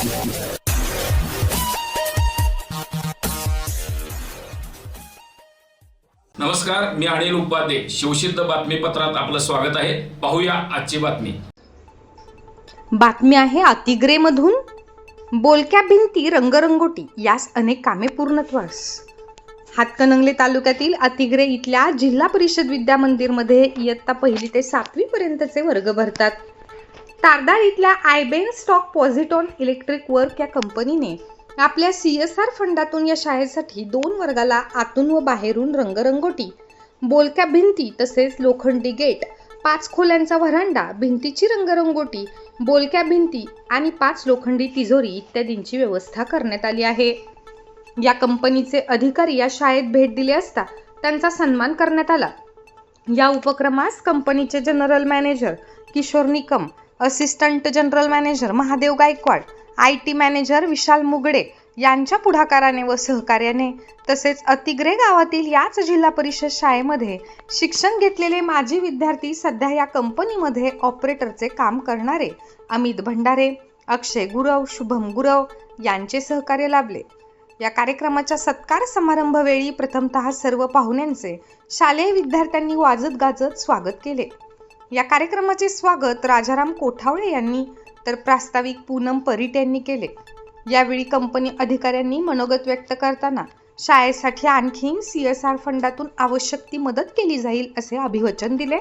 नमस्कार मी अनिल उपाध्ये. शिवसिद्ध बातमीपत्रात आपलं स्वागत आहे. पाहूया आजची बातमी. बातमी आहे अतिग्रेमधून. बोलक्या भिंती रंगरंगोटी यास अनेक कामे पूर्णत्वास. हातकणंगले तालुक्यातील अतिग्रे इथल्या जिल्हा परिषद विद्या मंदिरमध्ये इयत्ता पहिली ते सातवी पर्यंतचे वर्ग भरतात. तारदाळ इथल्या आयबेन स्टॉक पॉझिटॉन इलेक्ट्रिक वर्क या कंपनीने आपल्या सी एस आर फंडातून या शाळेसाठी दोन वर्गाला आतून व बाहेरून रंगरंगोटी बोलक्या भिंती तसेच लोखंडी गेट पाच खोल्यांचा व्हरांडा भिंतीची रंगरंगोटी बोलक्या भिंती आणि पाच लोखंडी तिजोरी इत्यादींची व्यवस्था करण्यात आली आहे. या कंपनीचे अधिकारी या शाळेत भेट दिले असता त्यांचा सन्मान करण्यात आला. या उपक्रमास कंपनीचे general manager Kishor Nikam assistant general manager Mahadev Gaikwad I T manager Vishal Mugde यांच्या पुढाकाराने व सहकार्याने तसेच अतिग्रे गावातील याच जिल्हा परिषद शाळेमध्ये शिक्षण घेतलेले माजी विद्यार्थी सध्या या कंपनीमध्ये ऑपरेटरचे काम करणारे अमित भंडारे अक्षय गुरव शुभम गुरव यांचे सहकार्य लाभले. या कार्यक्रमाच्या सत्कार समारंभवेळी प्रथमतः सर्व पाहुण्यांचे शालेय विद्यार्थ्यांनी वाजत गाजत स्वागत केले. या कार्यक्रमाचे स्वागत राजाराम कोठावळे यांनी तर प्रास्ताविक पूनम परीट यांनी केले. यावेळी कंपनी अधिकाऱ्यांनी मनोगत व्यक्त करताना शाळेसाठी आणखीन सी एस आर फंडातून आवश्यक ती मदत केली जाईल असे अभिवचन दिले.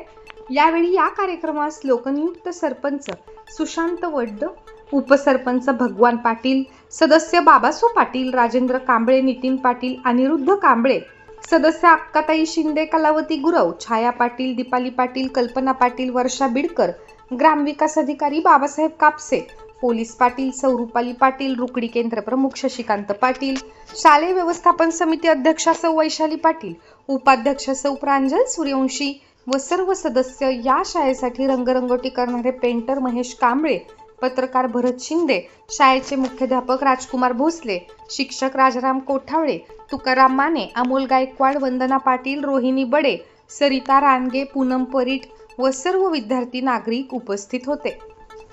यावेळी या कार्यक्रमास लोकनियुक्त सरपंच सुशांत वड्ड उपसरपंच भगवान पाटील सदस्य बाबासू पाटील राजेंद्र कांबळे नितीन पाटील अनिरुद्ध कांबळे सदस्य अक्काताई शिंदे कलावती गुरव छाया पाटील दीपाली पाटील कल्पना पाटील वर्षा बिडकर ग्रामविकास अधिकारी बाबासाहेब कापसे पोलीस पाटील सौरुपाली पाटील रुकडी केंद्र प्रमुख शशिकांत पाटील शालेय व्यवस्थापन समिती अध्यक्षा सौ वैशाली पाटील उपाध्यक्ष सौ प्रांजल सूर्यवंशी व सर्व सदस्य या शाळेसाठी रंगरंगोटी करणारे पेंटर महेश कांबळे पत्रकार भरत शिंदे शाळेचे मुख्याध्यापक राजकुमार भोसले शिक्षक राजाराम कोठावळे तुकाराम माने अमोल गायकवाड वंदना पाटील रोहिणी बडे सरिता रानगे पूनम परीट व सर्व विद्यार्थी नागरिक उपस्थित होते.